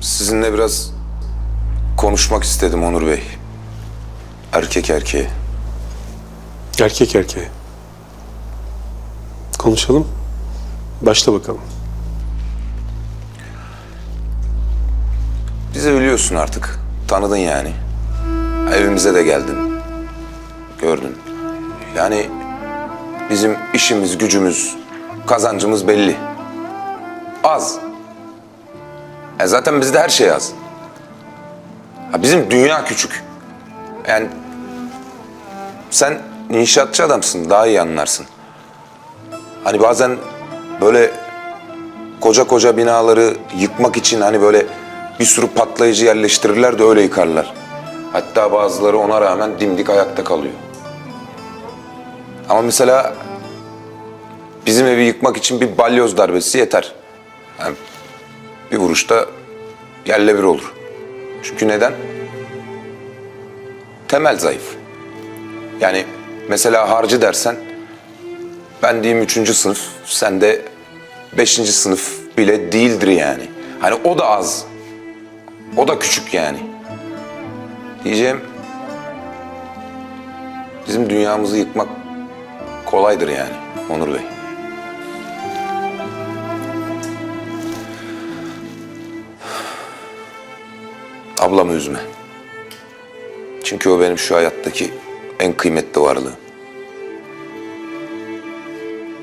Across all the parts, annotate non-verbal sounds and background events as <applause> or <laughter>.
Sizinle biraz konuşmak istedim Onur Bey. Erkek erkeğe. Erkek erkeğe. Konuşalım. Başla bakalım. Bizi biliyorsun artık. Tanıdın yani. Evimize de geldin. Gördün. Yani bizim işimiz, gücümüz, kazancımız belli. Az. E zaten bizde her şey az. Ha bizim dünya küçük. Yani sen inşaatçı adamsın, daha iyi anlarsın. Hani bazen böyle koca koca binaları yıkmak için hani böyle bir sürü patlayıcı yerleştirirler de öyle yıkarlar. Hatta bazıları ona rağmen dimdik ayakta kalıyor. Ama mesela bizim evi yıkmak için bir balyoz darbesi yeter. Yani bir vuruşta yerle bir olur. Çünkü neden? Temel zayıf. Yani mesela harcı dersen ben diyeyim üçüncü sınıf, sen de beşinci sınıf bile değildir yani. Hani o da az. O da küçük yani. Diyeceğim bizim dünyamızı yıkmak kolaydır yani Onur Bey. Ablamı üzme. Çünkü o benim şu hayattaki en kıymetli varlığım.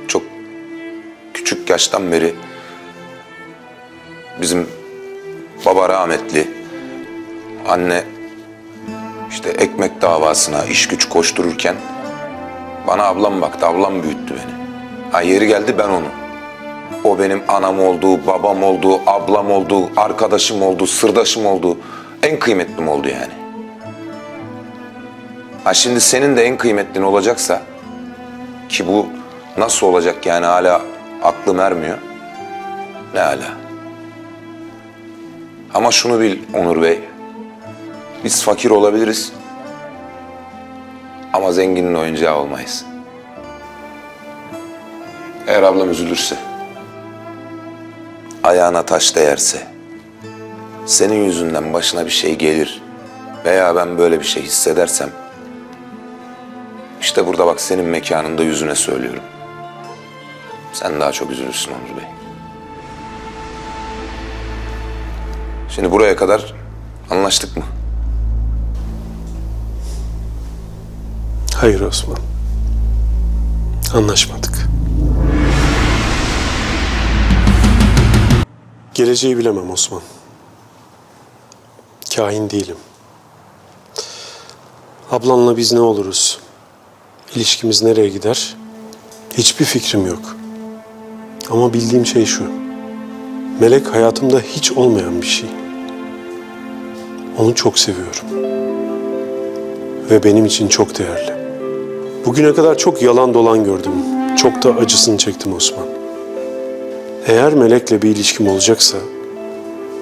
Çok küçük yaştan beri bizim baba rahmetli, anne işte ekmek davasına iş güç koştururken bana ablam baktı, ablam büyüttü beni. Ha yeri geldi ben onu. O benim anam oldu, babam oldu, ablam oldu, arkadaşım oldu, sırdaşım oldu. En kıymetlim oldu yani. Ha şimdi senin de en kıymetlin olacaksa ki bu nasıl olacak yani hala aklım ermiyor. Ne hala. Ama şunu bil Onur Bey. Biz fakir olabiliriz. Ama zenginin oyuncağı olmayız. Eğer ablam üzülürse, ayağına taş değerse, senin yüzünden başına bir şey gelir veya ben böyle bir şey hissedersem, işte burada bak senin mekanında yüzüne söylüyorum. Sen daha çok üzülürsün Onur Bey. Şimdi buraya kadar anlaştık mı? Hayır Osman. Anlaşmadık. Geleceği bilemem Osman. Kahin değilim. Ablanla biz ne oluruz? İlişkimiz nereye gider? Hiçbir fikrim yok. Ama bildiğim şey şu. Melek hayatımda hiç olmayan bir şey. Onu çok seviyorum. Ve benim için çok değerli. Bugüne kadar çok yalan dolan gördüm. Çok da acısını çektim Osman. Eğer Melek'le bir ilişkim olacaksa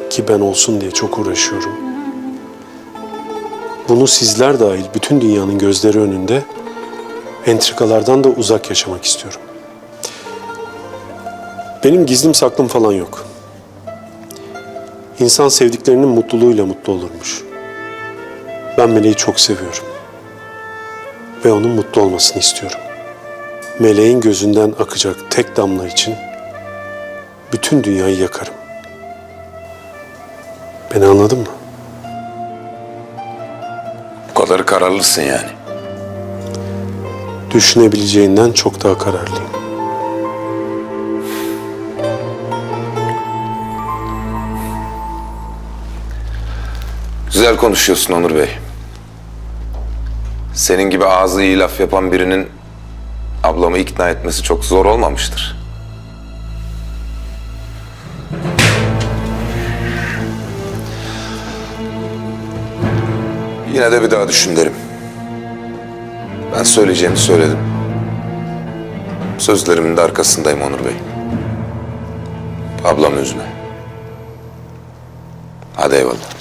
ki ben olsun diye çok uğraşıyorum. Bunu sizler dahil bütün dünyanın gözleri önünde entrikalardan da uzak yaşamak istiyorum. Benim gizlim saklım falan yok. İnsan sevdiklerinin mutluluğuyla mutlu olurmuş. Ben Meleği çok seviyorum. Ve onun mutlu olmasını istiyorum. Meleğin gözünden akacak tek damla için bütün dünyayı yakarım. Beni anladın mı? Bu kadarı kararlısın yani. Düşünebileceğinden çok daha kararlıyım. Güzel konuşuyorsun Onur Bey. Senin gibi ağzı iyi laf yapan birinin ablamı ikna etmesi çok zor olmamıştır. Yine de bir daha düşün derim. Ben söyleyeceğimi söyledim. Sözlerimin de arkasındayım Onur Bey. Ablamı üzme. Hadi eyvallah.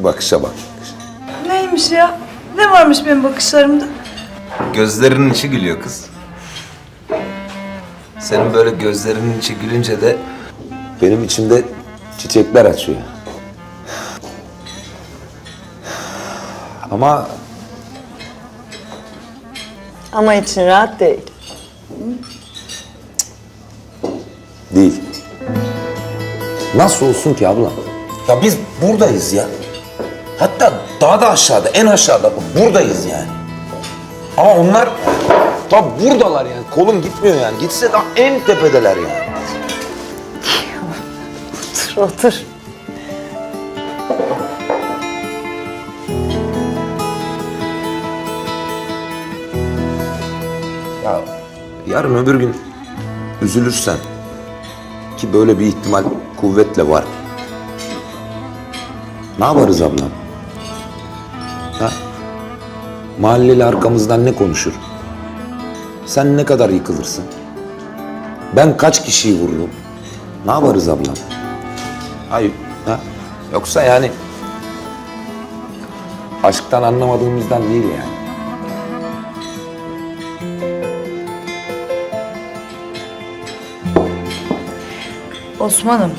Şu bakışa bak. Neymiş ya? Ne varmış benim bakışlarımda? Gözlerinin içi gülüyor kız. Senin böyle gözlerinin içi gülünce de benim içimde çiçekler açıyor. Ama Ama için rahat değil. değil. Nasıl olsun ki abla? Ya biz buradayız ya. Hatta daha da aşağıda, en aşağıda buradayız yani. Ama onlar da buradalar yani. Kolum gitmiyor yani. Gitse daha en tepedeler yani. Otur, otur. Ya yarın öbür gün üzülürsen ki böyle bir ihtimal kuvvetle var. Ne yaparız ablam? Ha? Mahalleli arkamızdan ne konuşur? Sen ne kadar yıkılırsın? Ben kaç kişiyi vururum? Ne yaparız ablam? Hayır. Ha? Yoksa yani aşktan anlamadığımızdan değil yani. Osman'ım.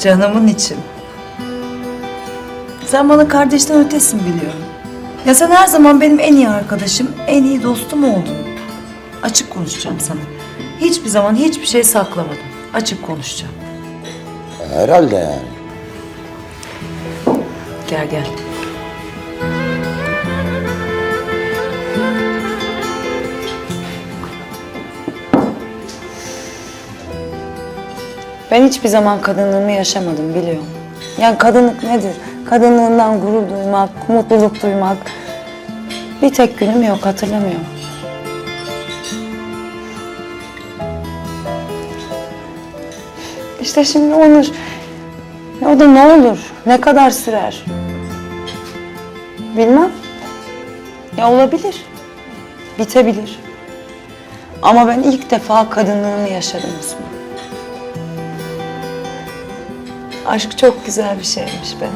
Canımın içim. Sen bana kardeşten ötesin biliyorum. Ya sen her zaman benim en iyi arkadaşım, en iyi dostum oldun. Açık konuşacağım sana. Hiçbir zaman hiçbir şey saklamadım. Açık konuşacağım. Herhalde yani. Gel gel. Ben hiçbir zaman kadınlığımı yaşamadım biliyorum. Yani kadınlık nedir? Kadınlığından gurur duymak, mutluluk duymak. Bir tek günüm yok hatırlamıyorum. İşte şimdi Onur, o da ne olur, ne kadar sürer? Bilmem. Ya olabilir. Bitebilir. Ama ben ilk defa kadınlığımı yaşadım Osman. Aşk çok güzel bir şeymiş be.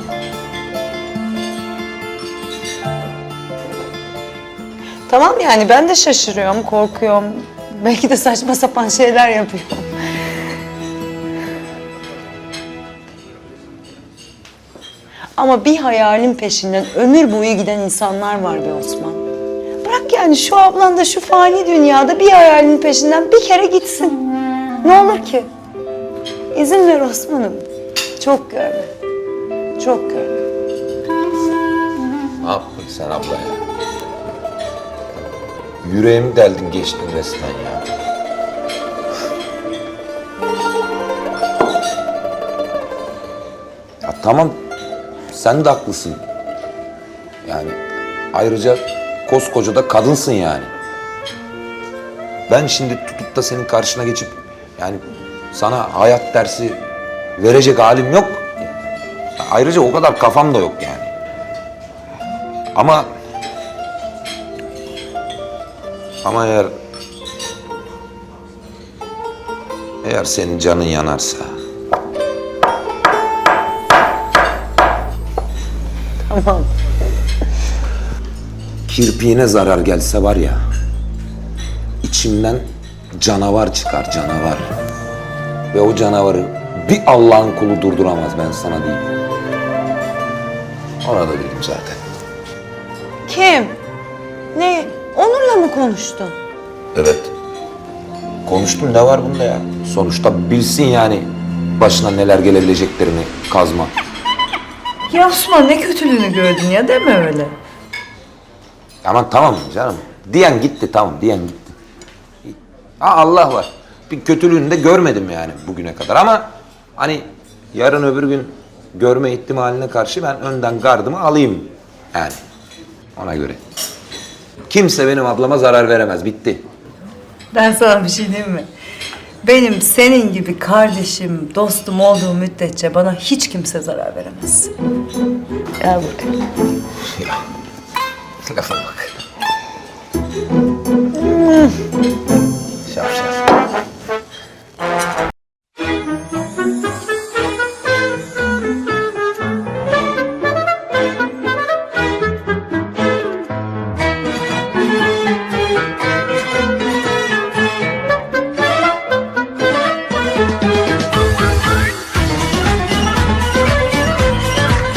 Tamam yani ben de şaşırıyorum, korkuyorum. Belki de saçma sapan şeyler yapıyorum. Ama bir hayalin peşinden ömür boyu giden insanlar var be Osman. Bırak yani şu ablan da şu fani dünyada bir hayalin peşinden bir kere gitsin. Ne olur ki? İzin ver Osman'ım. Çok görme. Çok görme. Ne yaptın sen abla ya? Yüreğimi deldin geçtin resmen ya. Ya tamam sen de haklısın. Yani ayrıca koskoca da kadınsın yani. Ben şimdi tutup da senin karşına geçip yani sana hayat dersi verecek halim yok. Ayrıca o kadar kafam da yok yani. Ama ama eğer eğer senin canın yanarsa Tamam. kirpiğine zarar gelse var ya içimden canavar çıkar canavar. Ve o canavarı bir Allah'ın kulu durduramaz ben sana diyeyim. Ona da dedim zaten. Kim? Ne? Onur'la mı konuştun? Evet. Konuştum ne var bunda ya? Sonuçta bilsin yani başına neler gelebileceklerini kazma. Ya Osman ne kötülüğünü gördün ya deme öyle. Aman tamam canım. Diyen gitti tamam diyen gitti. Ha, Allah var. Bir kötülüğünü de görmedim yani bugüne kadar ama hani yarın öbür gün görme ihtimaline karşı ben önden gardımı alayım yani ona göre. Kimse benim ablama zarar veremez bitti. Ben sana bir şey diyeyim mi? Benim senin gibi kardeşim, dostum olduğu müddetçe bana hiç kimse zarar veremez. Gel buraya. <laughs> Lafa bak.